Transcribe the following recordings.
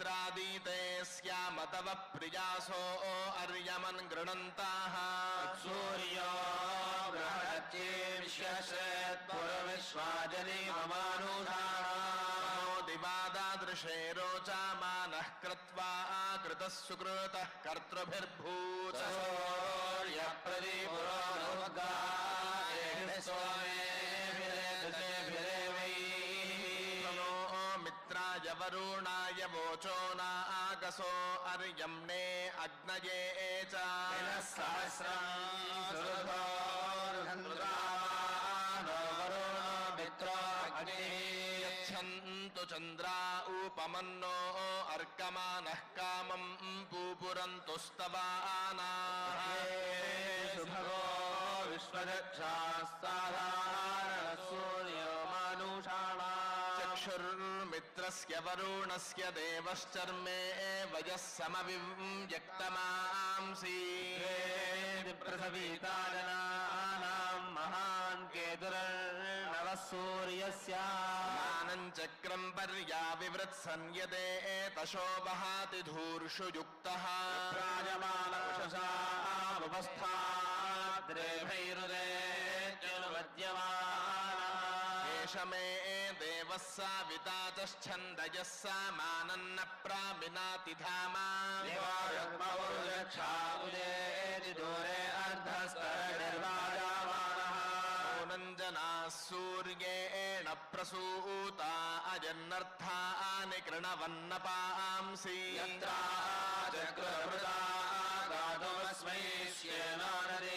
मित्रादीते स्याम तव प्रियासो अर्यमन् गृणन्ताः। सूर्यो दिवादादृशे ममानुधाः दिवादादृशे रोचामानः कृत्वा कृतः सुकृतः कर्तृभिर्भूत। वरुणाय वोचो नागसो अर्यम्णे अग्नये च यच्छन्तु चन्द्रा उपमन्नो अर्कमानः कामम् पूपुरन्तु स्तवानाः सुभगो वरुणस्य वरुणस्य देवश्चर्मे वजः समविव्यक्तमांसि पृथवीतालनानां महान् केतुर्णवः सूर्यस्यानम् चक्रम् पर्या विवृत्संयदे तशोभहाति धूर्षु युक्तः राजमानवशसामुपस्था द्रेभैरुदे चनुपद्यमान मे देवः साविता च सामानन्न प्रामिनाति धामा दूरे अर्धस्तनिर्वाजामानः नञ्जनाः सूर्येण प्रसूता अजन्नर्थानि कृणवन्नपांसि चक्रभृता गातुमस्मै श्येनानदीयन्नन्वे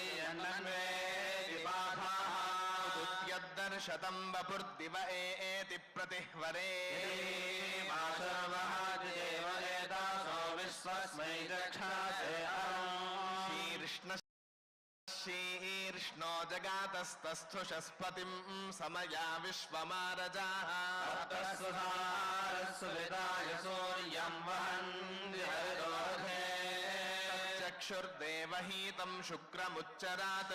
यद्दर्शतम् वपुर्दिव एति प्रतिह्वरे। विश्वस्मै शीर्ष्ण शीर्ष्णो जगातस्तस्थुषस्पतिम् समया विश्वमारजाः। सुविताय सूर्यं वहन् चक्षुर्देवहीतम् शुक्रमुच्चरात्।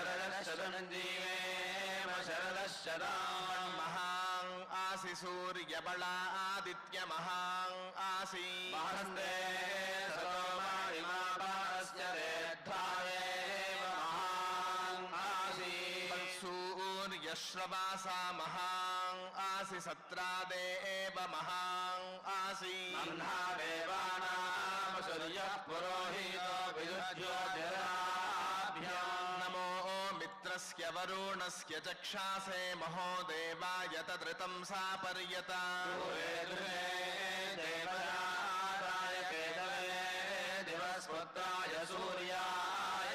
शरदशरञ्जीवेम शरदशरामहाङ् आसि महा आदित्यमहाङ् सूर्य महस्ते आदि इमापास्य रेद्धारे सूर्यश्रवासा महां आसि सत्रादे एव महां आसि। देवानां सूर्यः पुरोहितो विदुज्योतिरा मित्रस्य वरुणस्य चक्षासे महो देवाय तदृतं सा पर्यता दूरे केतवे दिवस्पुत्राय सूर्याय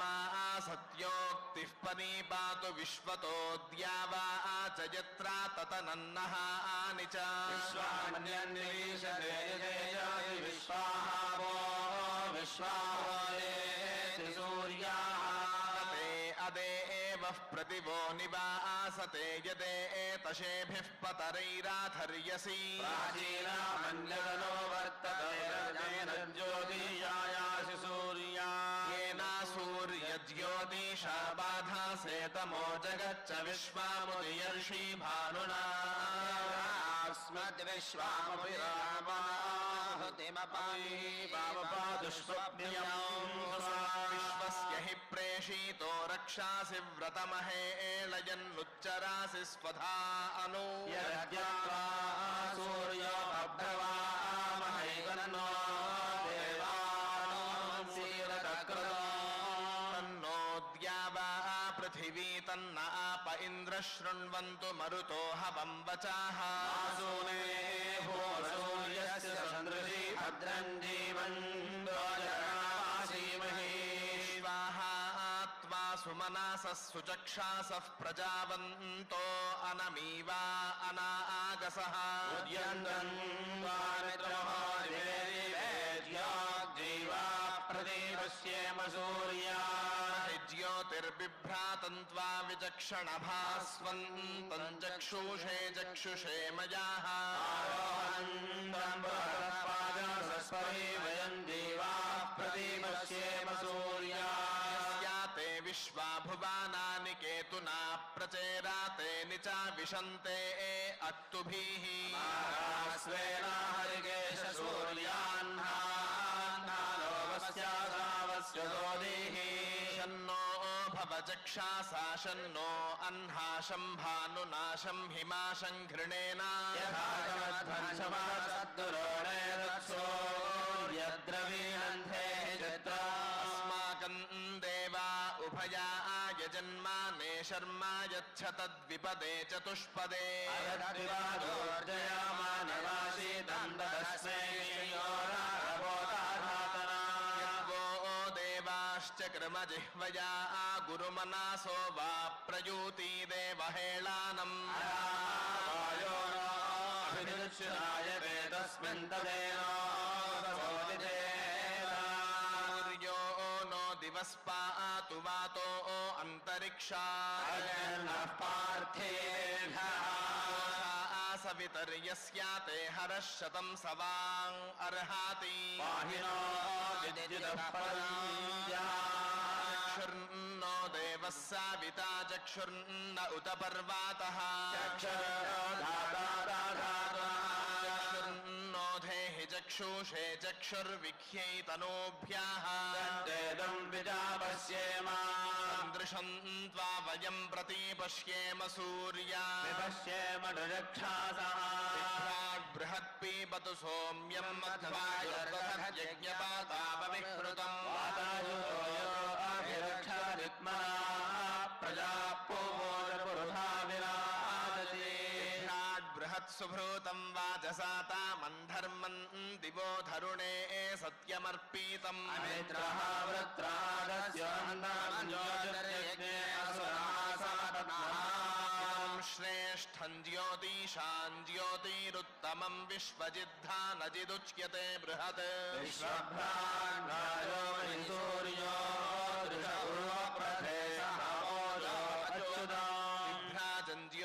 मा सत्योक्तिः पनीपातु विश्वतोऽद्या वा च यत्रा ततनन्नः आनि च। यजयाति विश्वाहावो। एव प्रतिवो निवासते यदे एतशेभिः पतरैराधर्यसि। प्राचीनामन्यगनो वर्तते रजेन ज्योतिषायासि सूर्या येना सूर्यज्योतिषा बाधासे तमो जगच्च विश्वामुदयर्षि भानुना। विश्वस्य हि प्रेषितो रक्षासि व्रतमहे एलयन्नुच्चरासि स्वधा अनु। यद्यत्वा सूर्यो भद्रवामहैवन्नो देवानोऽंसीरतकृतो तन्नोद्या वा पृथिवी तन्न आप इन्द्र शृण्वन्तु मरुतो हवं वचाः। आसूने भूसूर्यस्य सन्दृशी भद्रम् जीवन् मनसः सुचक्षासः अनमीवा अनागसः। प्रदेवस्येम सूर्या ज्योतिर्बिभ्रातन्त्वा विचक्षणभास्वन्तम् चक्षुषे चक्षुषे मजाः। विश्वाभुवानानि केतुना प्रचेरा तेनि चाविशन्ते ए अत्तुभिः। शन्नो ओ भव चक्षासा शन्नो अह्नाशं भानुनाशं हिमाशं घृणेना शर्मा यच्छ तद्विपदे चतुष्पदे। देवाश्च क्रमजिह्वया गुरुमनासो वा प्रयूति देवहेळानम् सूर्यो दिवस्पातु वातो अन्तरिक्षा। सवितर्यस्याते हरः शतं सवाङ् अर्हाति। चक्षुर्नो देवः साविता चक्षुर्न उत पर्वातः चक्षुषे चक्षुर्विख्यै तनोभ्याः दृशम् त्वा वयम् प्रति पश्येम सूर्या पश्येम बृहत्पीबतु सौम्यम् यज्ञपातापविहृतम् प्रजा सुभृतं वाजसाता तामन्धर्मन् दिवो धरुणे सत्यमर्पितम्। अमित्रः श्रेष्ठं ज्योतिषां ज्योतिरुत्तमं विश्वजिद्धा न जिदुच्यते बृहत्। विश्वभ्रान्धायो सूर्यो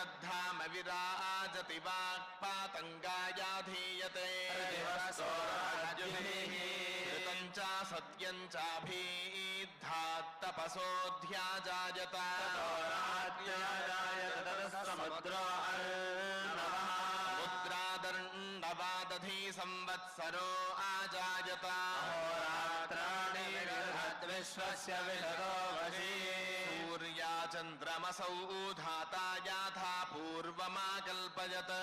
श्रद्धामविराजति वाक्पातङ्गायाधीयते। ऋतं च सत्यं चाभिद्धात्तपसोऽध्या जायत समुद्रो संवत्सरो आजायत। होरात्राणि विश्वस्य वशी। सूर्या चन्द्रमसौ धात् पूर्वमाकल्पयत्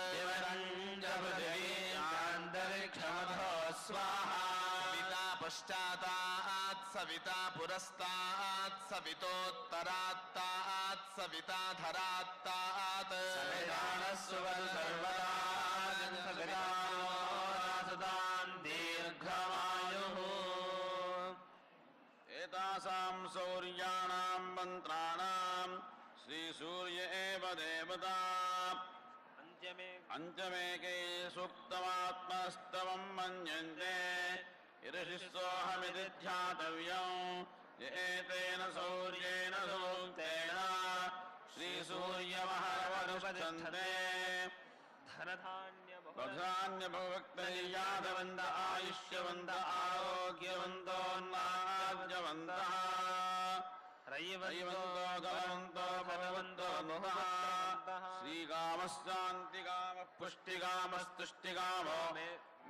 न्तरिक्षमधो स्वाहा सविता पश्चातात् सविता पुरस्तात् सवितोत्तरात्तात् सविता धरात्तात्। दीर्घमायुः। एतासाम् सौर्याणाम् मन्त्राणाम् श्रीसूर्य एव देवता। पञ्चमे पञ्चमेकै मन्यन्ते। ऋषिस्सोऽहमिति ध्यातव्यम् एतेन सौर्येन सूक्तेन। श्रीसूर्यमहरवनुपतिष्ठते धनधान्यभुवक्तैयादवन्द आयुष्यवन्द आरोग्यवन्तोन्नाद्यवन्तः रयिवन्तो भगवन्तो मुहः। श्रीकामश्शान्तिकामः पुष्टिकामस्तुष्टिकामो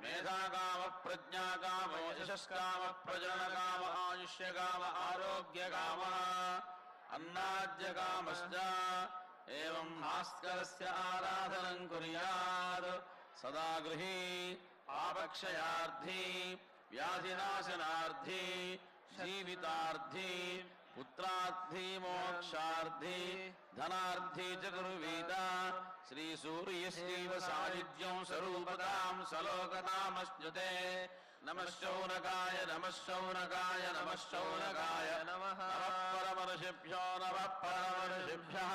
मेधाकामः प्रज्ञाकामो यशस्कामः प्रजनकाम आयुष्यकाम, आरोग्यकामः। अन्नाद्यकामश्च एवं भास्करस्य आराधनं कुर्यात्। सदा गृही पापक्षयार्थी, व्याधिनाशनार्थी, जीवितार्थी पुत्रार्थी मोक्षार्थी धनार्थी चतुर्वेदा श्री सूर्यस्यैव सायुज्यं स्वरूपतां सलोकतामश्नुते। नमः शौनकाय नमः शौनकाय नमः शौनकाय नमः। परमर्षिभ्यो नमः परमर्षिभ्यः।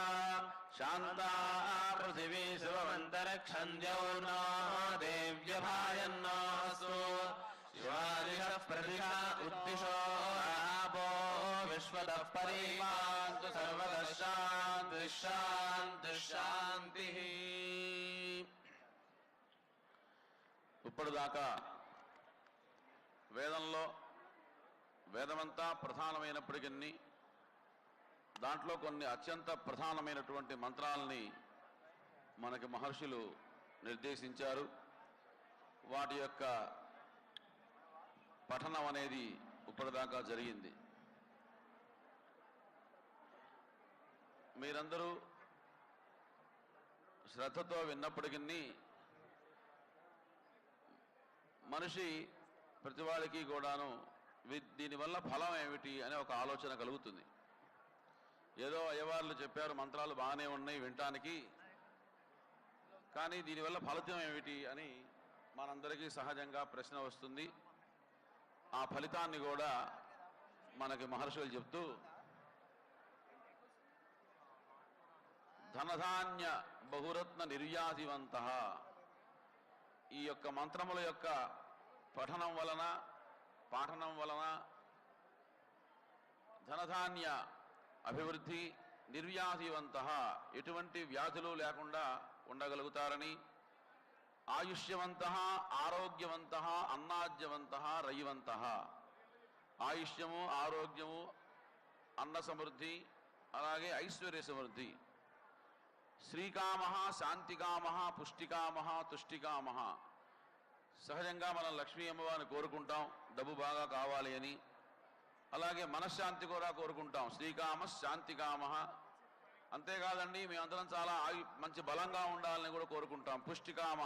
शान्ता पृथिवी शिवमन्तरक्षन्त्यौ नो देव्यभायन्नासु। शिवादिः प्रतिषा उत्तिशो విశ్వతః పరిమాంతు సర్వతః శాంతి శాంతి శాంతి ఇప్పటిదాకా వేదంలో వేదమంతా ప్రధానమైనప్పటికీ దాంట్లో కొన్ని అత్యంత ప్రధానమైనటువంటి మంత్రాలని మనకి మహర్షులు నిర్దేశించారు. వాటి యొక్క పఠనం అనేది ఇప్పటిదాకా జరిగింది. మీరందరూ శ్రద్ధతో విన్నప్పటికీ మనిషి ప్రతి వాళ్ళకి కూడాను దీనివల్ల ఫలం ఏమిటి అనే ఒక ఆలోచన కలుగుతుంది. ఏదో అయ్యవార్లు చెప్పారు మంత్రాలు బాగానే ఉన్నాయి వినటానికి కానీ దీనివల్ల ఫలితం ఏమిటి అని మనందరికీ సహజంగా ప్రశ్న వస్తుంది. ఆ ఫలితాన్ని కూడా మనకి మహర్షులు చెప్తూ ధనధాన్య బహురత్న నిర్యాసివంత. ఈ యొక్క మంత్రముల యొక్క పఠనం వలన పాఠనం వలన ధనధాన్య అభివృద్ధి నిర్వ్యాధివంత ఎటువంటి వ్యాధులు లేకుండా ఉండగలుగుతారని ఆయుష్యవంత ఆరోగ్యవంత అన్నాద్యవంత రయివంత. ఆయుష్యము ఆరోగ్యము అన్న సమృద్ధి అలాగే ఐశ్వర్య సమృద్ధి శ్రీకామ శాంతికామ పుష్టికామ తుష్టికామ సహజంగా మనం లక్ష్మీ అమ్మవారిని కోరుకుంటాం డబ్బు బాగా కావాలి అని. అలాగే మనశ్శాంతి కూడా కోరుకుంటాం శ్రీకామ శాంతికామ అంతేకాదండి మేమందరం చాలా ఆయు మంచి బలంగా ఉండాలని కూడా కోరుకుంటాం పుష్టికామ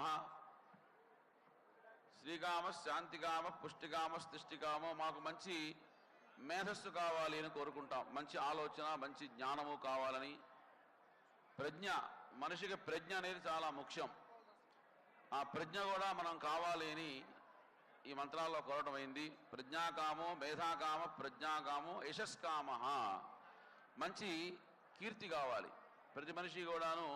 శ్రీకామ శాంతికామ పుష్టికామ స్థిష్టికామ మాకు మంచి మేధస్సు కావాలి అని కోరుకుంటాం మంచి ఆలోచన మంచి జ్ఞానము కావాలని. ప్రజ్ఞ మనిషికి ప్రజ్ఞ అనేది చాలా ముఖ్యం. ఆ ప్రజ్ఞ కూడా మనం కావాలి అని ఈ మంత్రాల్లో కోరటం అయింది. ప్రజ్ఞాకామో మేధాకామ ప్రజ్ఞాకామో యశస్కామ మంచి కీర్తి కావాలి. ప్రతి మనిషి కూడాను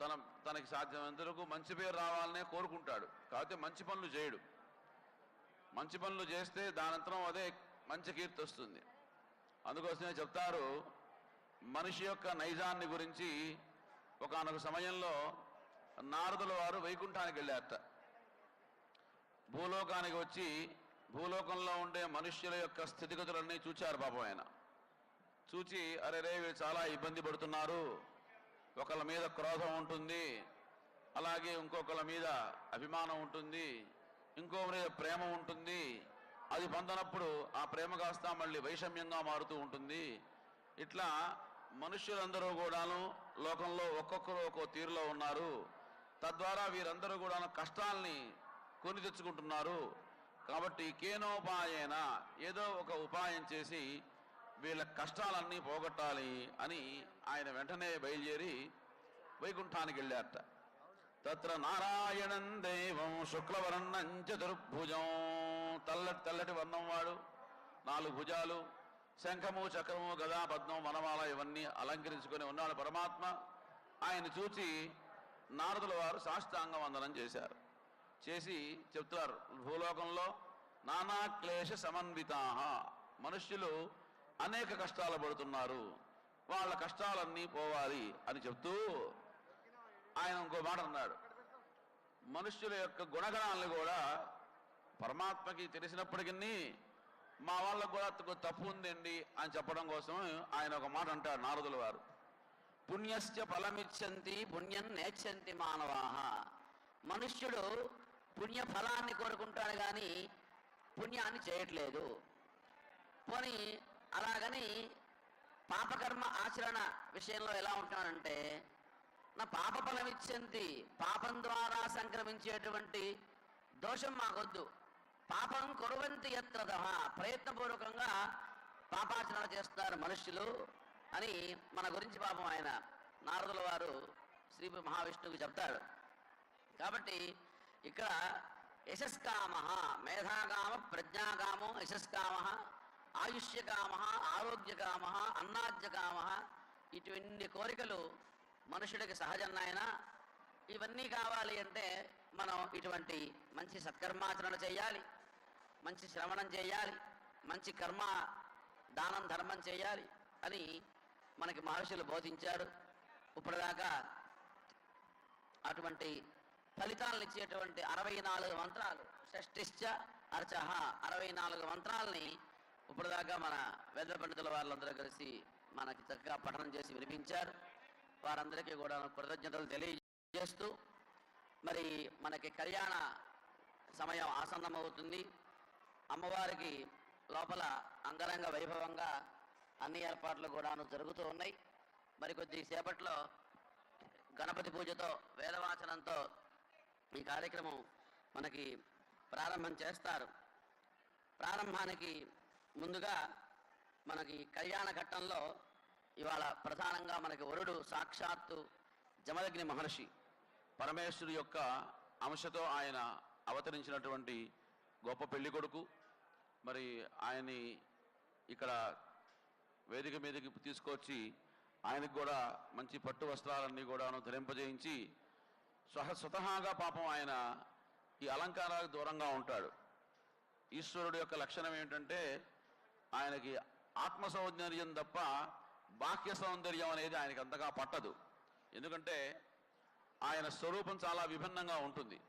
తన తనకి సాధ్యమైనంతవరకు మంచి పేరు రావాలనే కోరుకుంటాడు. కాకపోతే మంచి పనులు చేయడు. మంచి పనులు చేస్తే దానంతరం అదే మంచి కీర్తి వస్తుంది. అందుకోసమే చెప్తారు మనిషి యొక్క నైజాన్ని గురించి ఒకానొక సమయంలో నారదుల వారు వైకుంఠానికి వెళ్ళారట. భూలోకానికి వచ్చి భూలోకంలో ఉండే మనుష్యుల యొక్క స్థితిగతులన్నీ చూచారు పాపం ఆయన. చూచి అరే రే వీళ్ళు చాలా ఇబ్బంది పడుతున్నారు. ఒకళ్ళ మీద క్రోధం ఉంటుంది. అలాగే ఇంకొకళ్ళ మీద అభిమానం ఉంటుంది. ఇంకో మీద ప్రేమ ఉంటుంది. అది పొందనప్పుడు ఆ ప్రేమ కాస్త మళ్ళీ వైషమ్యంగా మారుతూ ఉంటుంది. ఇట్లా మనుష్యులందరూ కూడాను లోకంలో ఒక్కొక్కరు ఒక్కో తీరులో ఉన్నారు. తద్వారా వీరందరూ కూడాను కష్టాల్ని కొని తెచ్చుకుంటున్నారు. కాబట్టి కేనోపాయన ఏదో ఒక ఉపాయం చేసి వీళ్ళ కష్టాలన్నీ పోగొట్టాలి అని ఆయన వెంటనే బయలుదేరి వైకుంఠానికి వెళ్ళారట. తత్ర నారాయణం దేవం శుక్లవర్ణం చతుర్భుజం తెల్లటి తెల్లటి వర్ణం వాడు. నాలుగు భుజాలు శంఖము చక్రము గదా పద్మం వనమాల ఇవన్నీ అలంకరించుకొని ఉన్నాడు పరమాత్మ. ఆయన చూచి నారదుల వారు సాష్టాంగ వందనం చేశారు. చేసి చెప్తారు భూలోకంలో నానా క్లేశ సమన్వితా మనుష్యులు అనేక కష్టాలు పడుతున్నారు. వాళ్ళ కష్టాలన్నీ పోవాలి అని చెప్తూ ఆయన ఇంకో మాట అన్నాడు. మనుష్యుల యొక్క గుణగణాలను కూడా పరమాత్మకి తెలిసినప్పటికీ మా వాళ్ళకు కూడా తప్పు ఉందండి అని చెప్పడం కోసం ఆయన ఒక మాట అంటారు నారదుల వారు. పుణ్యస్య ఫలమిచ్చంతి పుణ్యం నేర్చంతి మానవాహ మనుష్యుడు పుణ్య ఫలాన్ని కోరుకుంటాడు కానీ పుణ్యాన్ని చేయట్లేదు. పోనీ అలాగని పాపకర్మ ఆచరణ విషయంలో ఎలా ఉంటాడంటే నా పాప ఫలమిచ్చంతి పాపం ద్వారా సంక్రమించేటువంటి దోషం మాకొద్దు. పాపం కొరువంతి ఎత్రద ప్రయత్నపూర్వకంగా పాపాచరణ చేస్తున్నారు మనుష్యులు అని మన గురించి పాపం ఆయన నారదుల వారు శ్రీ మహావిష్ణువుకి చెప్తాడు. కాబట్టి ఇక్కడ యశస్కామ మేధాకామ ప్రజ్ఞాకామో యశస్కామ ఆయుష్యకామ ఆరోగ్యకామ అన్నాద్యకామ ఇటువంటి కోరికలు మనుషుడికి సహజన్నాయన ఇవన్నీ కావాలి అంటే మనం ఇటువంటి మంచి సత్కర్మాచరణ చేయాలి మంచి శ్రవణం చేయాలి మంచి కర్మ దానం ధర్మం చేయాలి అని మనకి మహర్షులు బోధించారు. ఇప్పటిదాకా అటువంటి ఫలితాలను ఇచ్చేటువంటి అరవై నాలుగు మంత్రాలు షష్టిశ్చ అర్చహ అరవై నాలుగు మంత్రాలని ఇప్పటిదాకా మన వేద పండితుల వాళ్ళందరూ కలిసి మనకి చక్కగా పఠనం చేసి వినిపించారు. వారందరికీ కూడా కృతజ్ఞతలు తెలియజేస్తూ మరి మనకి కళ్యాణ సమయం ఆసన్నమవుతుంది. అమ్మవారికి లోపల అంగరంగ వైభవంగా అన్ని ఏర్పాట్లు కూడాను జరుగుతూ ఉన్నాయి. మరికొద్ది సేపట్లో గణపతి పూజతో వేదవాచనంతో ఈ కార్యక్రమం మనకి ప్రారంభం చేస్తారు. ప్రారంభానికి ముందుగా మనకి కళ్యాణ ఘట్టంలో ఇవాళ ప్రధానంగా మనకి వరుడు సాక్షాత్తు జమదగ్ని మహర్షి. పరమేశ్వరు యొక్క అంశతో ఆయన అవతరించినటువంటి గొప్ప పెళ్ళి కొడుకు. మరి ఆయన్ని ఇక్కడ వేదిక మీదకి తీసుకొచ్చి ఆయనకు కూడా మంచి పట్టు వస్త్రాలన్నీ కూడాను ధరింపజేయించి స్వహ స్వతహాగా పాపం ఆయన ఈ అలంకారాలకు దూరంగా ఉంటాడు. ఈశ్వరుడు యొక్క లక్షణం ఏమిటంటే ఆయనకి ఆత్మ సౌందర్యం తప్ప బాహ్య సౌందర్యం అనేది ఆయనకి అంతగా పట్టదు. ఎందుకంటే ఆయన స్వరూపం చాలా విభిన్నంగా ఉంటుంది.